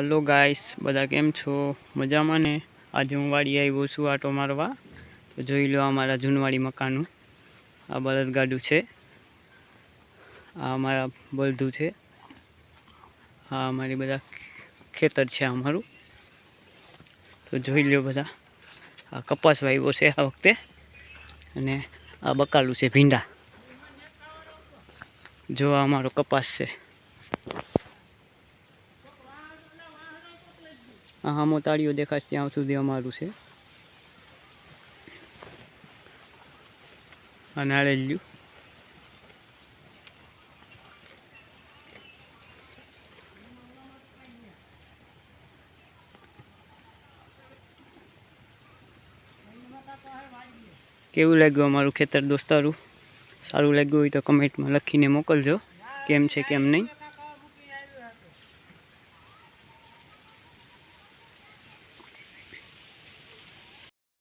Hello guys બધા કેમ છો? મજામાં ને? આજે હું વાડી આવ્યો છું આટો મારવા. તો જોઈ લો અમારા જૂનવાડી મકાનનું આ બળદગાડું છે. આ અમારા બળદું છે. આ અમારી બધા ખેતર છે અમારું તો જોઈ લો બધા. આ કપાસ વાવ્યો છે આ વખતે. અને આ બકાલું છે ભીંડા. જો આ અમારો કપાસ છે. આ હામો તાળીઓ દેખાશે ત્યાં સુધી અમારું છે. આ નાળેલિયું કેવું લાગ્યું અમારું ખેતર દોસ્તારું? સારું લાગ્યું હોય તો કમેન્ટમાં લખીને મોકલજો, કેમ છે, કેમ નહીં?